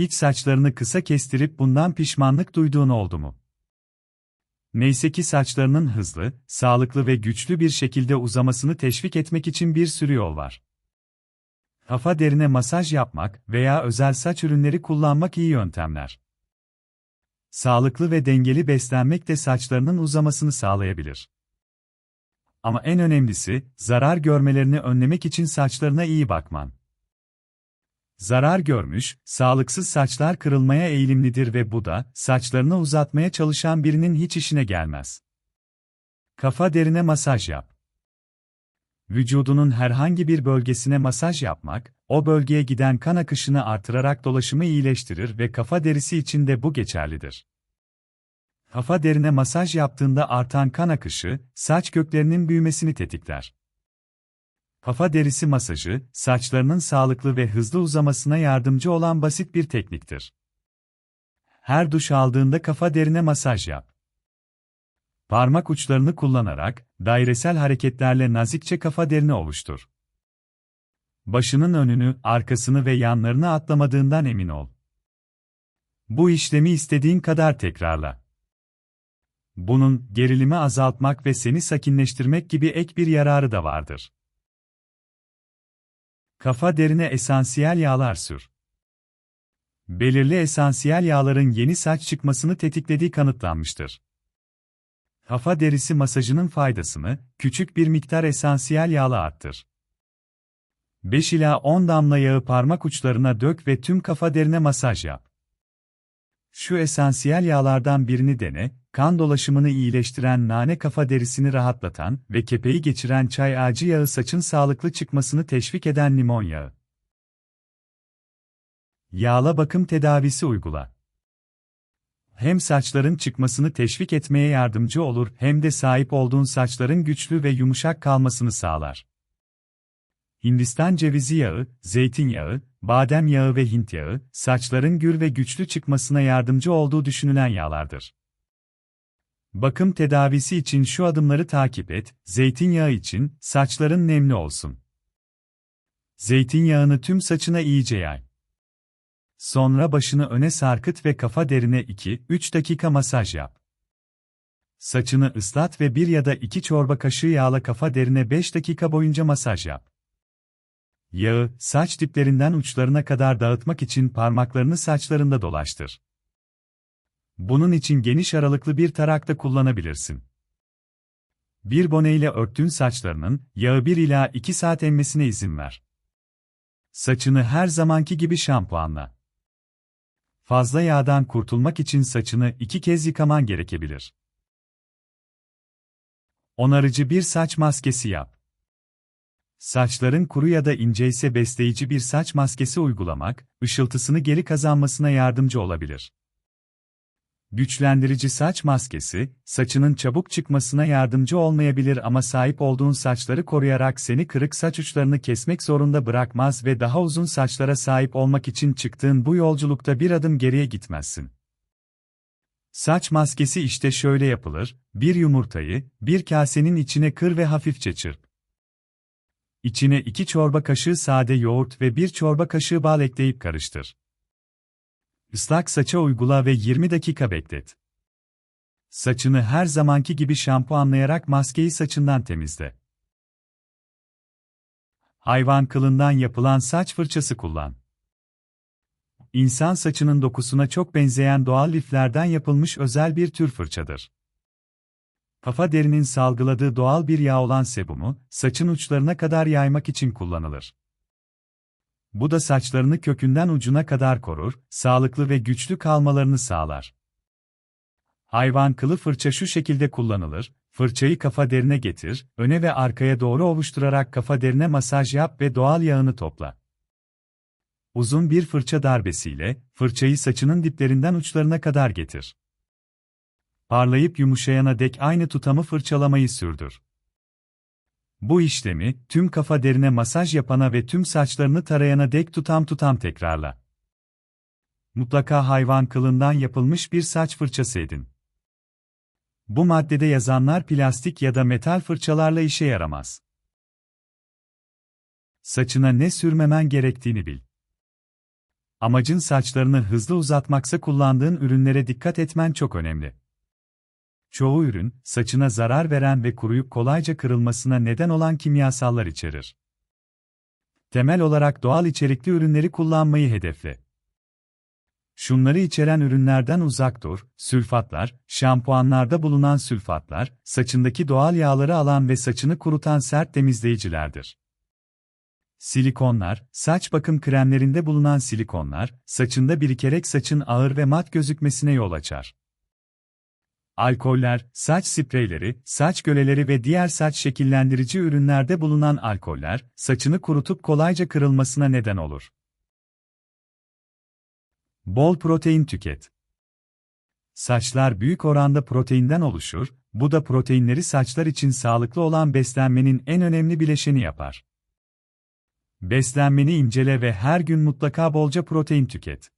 Hiç saçlarını kısa kestirip bundan pişmanlık duyduğun oldu mu? Neyse ki saçlarının hızlı, sağlıklı ve güçlü bir şekilde uzamasını teşvik etmek için bir sürü yol var. Kafa derine masaj yapmak veya özel saç ürünleri kullanmak iyi yöntemler. Sağlıklı ve dengeli beslenmek de saçlarının uzamasını sağlayabilir. Ama en önemlisi, zarar görmelerini önlemek için saçlarına iyi bakman. Zarar görmüş, sağlıksız saçlar kırılmaya eğilimlidir ve bu da, saçlarını uzatmaya çalışan birinin hiç işine gelmez. Kafa derine masaj yap. Vücudunun herhangi bir bölgesine masaj yapmak, o bölgeye giden kan akışını artırarak dolaşımı iyileştirir ve kafa derisi için de bu geçerlidir. Kafa derine masaj yaptığında artan kan akışı, saç köklerinin büyümesini tetikler. Kafa derisi masajı, saçlarının sağlıklı ve hızlı uzamasına yardımcı olan basit bir tekniktir. Her duş aldığında kafa derine masaj yap. Parmak uçlarını kullanarak, dairesel hareketlerle nazikçe kafa derini oluştur. Başının önünü, arkasını ve yanlarını atlamadığından emin ol. Bu işlemi istediğin kadar tekrarla. Bunun, gerilimi azaltmak ve seni sakinleştirmek gibi ek bir yararı da vardır. Kafa derine esansiyel yağlar sür. Belirli esansiyel yağların yeni saç çıkmasını tetiklediği kanıtlanmıştır. Kafa derisi masajının faydasını, küçük bir miktar esansiyel yağla arttır. 5 ila 10 damla yağı parmak uçlarına dök ve tüm kafa derine masaj yap. Şu esansiyel yağlardan birini dene, kan dolaşımını iyileştiren nane kafa derisini rahatlatan ve kepeği geçiren çay ağacı yağı saçın sağlıklı çıkmasını teşvik eden limon yağı. Yağla bakım tedavisi uygula. Hem saçların çıkmasını teşvik etmeye yardımcı olur hem de sahip olduğun saçların güçlü ve yumuşak kalmasını sağlar. Hindistan cevizi yağı, zeytinyağı, badem yağı ve Hint yağı, saçların gür ve güçlü çıkmasına yardımcı olduğu düşünülen yağlardır. Bakım tedavisi için şu adımları takip et, zeytinyağı için, saçların nemli olsun. Zeytinyağını tüm saçına iyice yay. Sonra başını öne sarkıt ve kafa derine 2-3 dakika masaj yap. Saçını ıslat ve bir ya da iki çorba kaşığı yağla kafa derine 5 dakika boyunca masaj yap. Yağı, saç diplerinden uçlarına kadar dağıtmak için parmaklarını saçlarında dolaştır. Bunun için geniş aralıklı bir tarak da kullanabilirsin. Bir boneyle örttüğün saçlarının, yağı 1 ila 2 saat emmesine izin ver. Saçını her zamanki gibi şampuanla. Fazla yağdan kurtulmak için saçını iki kez yıkaman gerekebilir. Onarıcı bir saç maskesi yap. Saçların kuru ya da ince ise besleyici bir saç maskesi uygulamak, ışıltısını geri kazanmasına yardımcı olabilir. Güçlendirici saç maskesi, saçının çabuk çıkmasına yardımcı olmayabilir ama sahip olduğun saçları koruyarak seni kırık saç uçlarını kesmek zorunda bırakmaz ve daha uzun saçlara sahip olmak için çıktığın bu yolculukta bir adım geriye gitmezsin. Saç maskesi işte şöyle yapılır, bir yumurtayı, bir kasenin içine kır ve hafifçe çırp. İçine 2 çorba kaşığı sade yoğurt ve 1 çorba kaşığı bal ekleyip karıştır. Islak saça uygula ve 20 dakika beklet. Saçını her zamanki gibi şampuanlayarak maskeyi saçından temizle. Hayvan kılından yapılan saç fırçası kullan. İnsan saçının dokusuna çok benzeyen doğal liflerden yapılmış özel bir tür fırçadır. Kafa derinin salgıladığı doğal bir yağ olan sebumu, saçın uçlarına kadar yaymak için kullanılır. Bu da saçlarını kökünden ucuna kadar korur, sağlıklı ve güçlü kalmalarını sağlar. Hayvan kılı fırça şu şekilde kullanılır, fırçayı kafa derine getir, öne ve arkaya doğru ovuşturarak kafa derine masaj yap ve doğal yağını topla. Uzun bir fırça darbesiyle, fırçayı saçının diplerinden uçlarına kadar getir. Parlayıp yumuşayana dek aynı tutamı fırçalamayı sürdür. Bu işlemi, tüm kafa derine masaj yapana ve tüm saçlarını tarayana dek tutam tutam tekrarla. Mutlaka hayvan kılından yapılmış bir saç fırçası edin. Bu maddede yazanlar plastik ya da metal fırçalarla işe yaramaz. Saçına ne sürmemen gerektiğini bil. Amacın saçlarını hızlı uzatmaksa kullandığın ürünlere dikkat etmen çok önemli. Çoğu ürün, saçına zarar veren ve kuruyup kolayca kırılmasına neden olan kimyasallar içerir. Temel olarak doğal içerikli ürünleri kullanmayı hedefle. Şunları içeren ürünlerden uzak dur, sülfatlar, şampuanlarda bulunan sülfatlar, saçındaki doğal yağları alan ve saçını kurutan sert temizleyicilerdir. Silikonlar, saç bakım kremlerinde bulunan silikonlar, saçında birikerek saçın ağır ve mat gözükmesine yol açar. Alkoller, saç spreyleri, saç göleleri ve diğer saç şekillendirici ürünlerde bulunan alkoller, saçını kurutup kolayca kırılmasına neden olur. Bol protein tüket. Saçlar büyük oranda proteinden oluşur, bu da proteinleri saçlar için sağlıklı olan beslenmenin en önemli bileşeni yapar. Beslenmeni incele ve her gün mutlaka bolca protein tüket.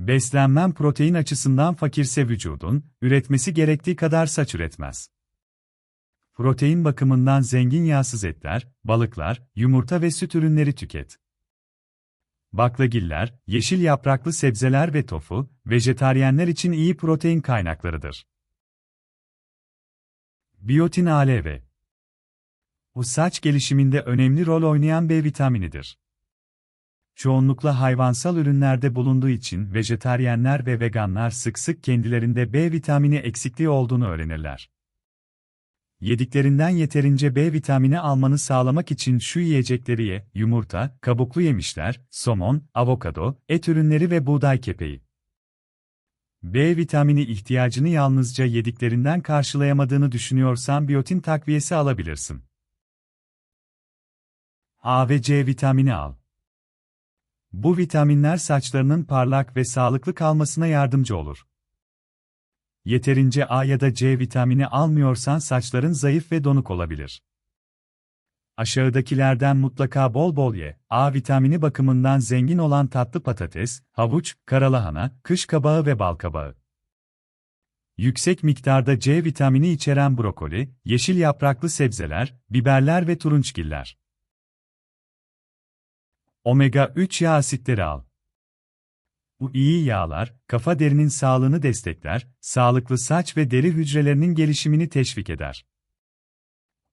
Beslenmen protein açısından fakirse vücudun, üretmesi gerektiği kadar saç üretmez. Protein bakımından zengin yağsız etler, balıklar, yumurta ve süt ürünleri tüket. Baklagiller, yeşil yapraklı sebzeler ve tofu, vejetaryenler için iyi protein kaynaklarıdır. Biyotin ALV Bu saç gelişiminde önemli rol oynayan B vitaminidir. Çoğunlukla hayvansal ürünlerde bulunduğu için vejetaryenler ve veganlar sık sık kendilerinde B vitamini eksikliği olduğunu öğrenirler. Yediklerinden yeterince B vitamini almanı sağlamak için şu yiyecekleri ye, yumurta, kabuklu yemişler, somon, avokado, et ürünleri ve buğday kepeği. B vitamini ihtiyacını yalnızca yediklerinden karşılayamadığını düşünüyorsan biyotin takviyesi alabilirsin. A ve C vitamini al. Bu vitaminler saçlarının parlak ve sağlıklı kalmasına yardımcı olur. Yeterince A ya da C vitamini almıyorsan saçların zayıf ve donuk olabilir. Aşağıdakilerden mutlaka bol bol ye. A vitamini bakımından zengin olan tatlı patates, havuç, karalahana, kış kabağı ve bal kabağı. Yüksek miktarda C vitamini içeren brokoli, yeşil yapraklı sebzeler, biberler ve turunçgiller. Omega 3 yağ asitleri al. Bu iyi yağlar, kafa derinin sağlığını destekler, sağlıklı saç ve deri hücrelerinin gelişimini teşvik eder.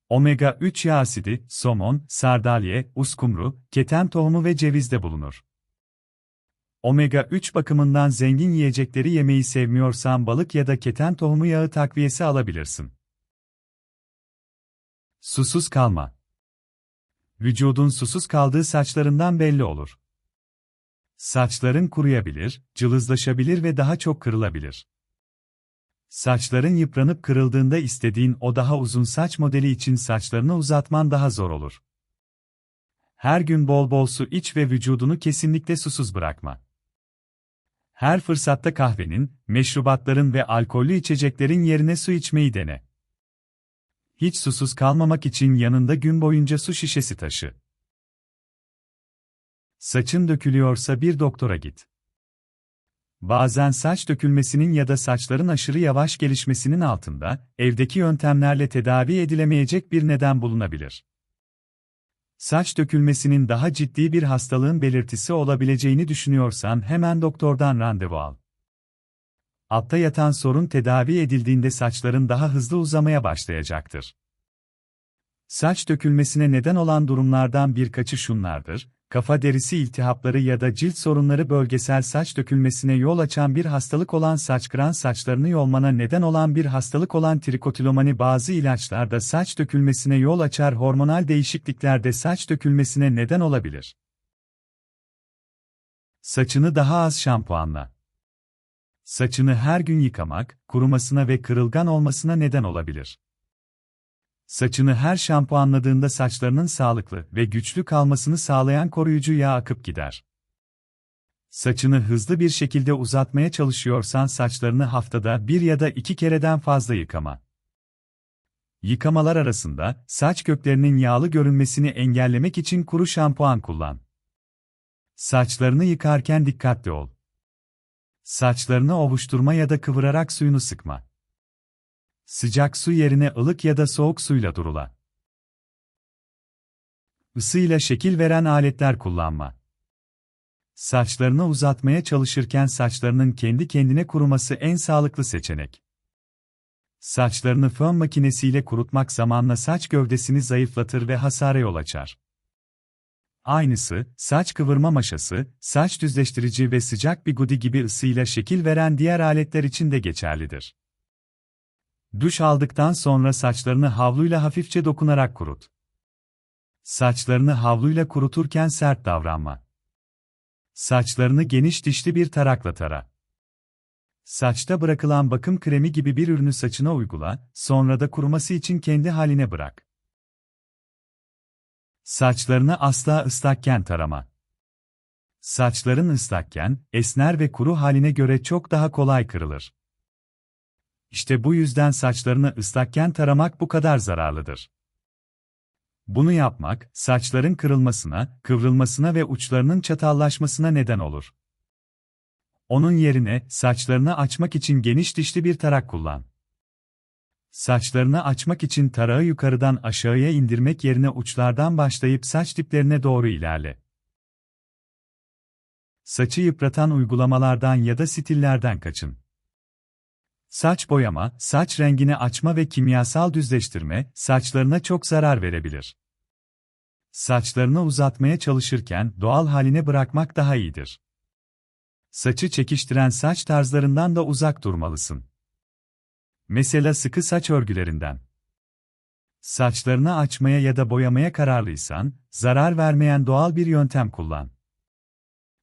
Omega 3 yağ asidi, somon, sardalye, uskumru, keten tohumu ve cevizde bulunur. Omega 3 bakımından zengin yiyecekleri yemeyi sevmiyorsan balık ya da keten tohumu yağı takviyesi alabilirsin. Susuz kalma. Vücudun susuz kaldığı saçlarından belli olur. Saçların kuruyabilir, cılızlaşabilir ve daha çok kırılabilir. Saçların yıpranıp kırıldığında istediğin o daha uzun saç modeli için saçlarını uzatman daha zor olur. Her gün bol bol su iç ve vücudunu kesinlikle susuz bırakma. Her fırsatta kahvenin, meşrubatların ve alkollü içeceklerin yerine su içmeyi dene. Hiç susuz kalmamak için yanında gün boyunca su şişesi taşı. Saçın dökülüyorsa bir doktora git. Bazen saç dökülmesinin ya da saçların aşırı yavaş gelişmesinin altında, evdeki yöntemlerle tedavi edilemeyecek bir neden bulunabilir. Saç dökülmesinin daha ciddi bir hastalığın belirtisi olabileceğini düşünüyorsan hemen doktordan randevu al. Altta yatan sorun tedavi edildiğinde saçların daha hızlı uzamaya başlayacaktır. Saç dökülmesine neden olan durumlardan birkaçı şunlardır, kafa derisi iltihapları ya da cilt sorunları bölgesel saç dökülmesine yol açan bir hastalık olan saç kıran saçlarını yolmana neden olan bir hastalık olan trikotilomani bazı ilaçlarda saç dökülmesine yol açar hormonal değişikliklerde saç dökülmesine neden olabilir. Saçını daha az şampuanla. Saçını her gün yıkamak, kurumasına ve kırılgan olmasına neden olabilir. Saçını her şampuanladığında saçlarının sağlıklı ve güçlü kalmasını sağlayan koruyucu yağ akıp gider. Saçını hızlı bir şekilde uzatmaya çalışıyorsan saçlarını haftada bir ya da iki kereden fazla yıkama. Yıkamalar arasında, saç köklerinin yağlı görünmesini engellemek için kuru şampuan kullan. Saçlarını yıkarken dikkatli ol. Saçlarını ovuşturma ya da kıvırarak suyunu sıkma. Sıcak su yerine ılık ya da soğuk suyla durula. Isıyla şekil veren aletler kullanma. Saçlarını uzatmaya çalışırken saçlarının kendi kendine kuruması en sağlıklı seçenek. Saçlarını fön makinesiyle kurutmak zamanla saç gövdesini zayıflatır ve hasara yol açar. Aynısı, saç kıvırma maşası, saç düzleştirici ve sıcak bir gudi gibi ısıyla şekil veren diğer aletler için de geçerlidir. Duş aldıktan sonra saçlarını havluyla hafifçe dokunarak kurut. Saçlarını havluyla kuruturken sert davranma. Saçlarını geniş dişli bir tarakla tara. Saçta bırakılan bakım kremi gibi bir ürünü saçına uygula, sonra da kuruması için kendi haline bırak. Saçlarını asla ıslakken tarama. Saçların ıslakken, esner ve kuru haline göre çok daha kolay kırılır. İşte bu yüzden saçlarını ıslakken taramak bu kadar zararlıdır. Bunu yapmak, saçların kırılmasına, kıvrılmasına ve uçlarının çatallaşmasına neden olur. Onun yerine, saçlarını açmak için geniş dişli bir tarak kullan. Saçlarını açmak için tarağı yukarıdan aşağıya indirmek yerine uçlardan başlayıp saç diplerine doğru ilerle. Saçı yıpratan uygulamalardan ya da stillerden kaçın. Saç boyama, saç rengini açma ve kimyasal düzleştirme, saçlarına çok zarar verebilir. Saçlarını uzatmaya çalışırken doğal haline bırakmak daha iyidir. Saçı çekiştiren saç tarzlarından da uzak durmalısın. Mesela sıkı saç örgülerinden. Saçlarını açmaya ya da boyamaya kararlıysan, zarar vermeyen doğal bir yöntem kullan.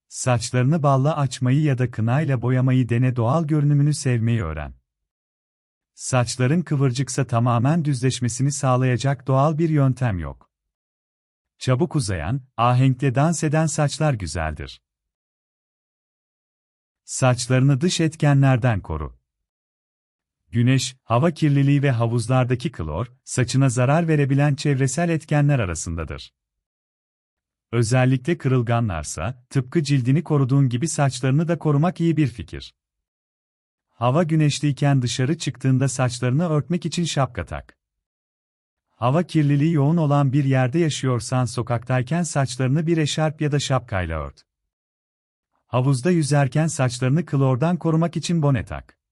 Saçlarını balla açmayı ya da kınayla boyamayı dene doğal görünümünü sevmeyi öğren. Saçların kıvırcıksa tamamen düzleşmesini sağlayacak doğal bir yöntem yok. Çabuk uzayan, ahenkle dans eden saçlar güzeldir. Saçlarını dış etkenlerden koru. Güneş, hava kirliliği ve havuzlardaki klor, saçına zarar verebilen çevresel etkenler arasındadır. Özellikle kırılganlarsa, tıpkı cildini koruduğun gibi saçlarını da korumak iyi bir fikir. Hava güneşliyken dışarı çıktığında saçlarını örtmek için şapka tak. Hava kirliliği yoğun olan bir yerde yaşıyorsan sokaktayken saçlarını bir eşarp ya da şapkayla ört. Havuzda yüzerken saçlarını klordan korumak için bone tak.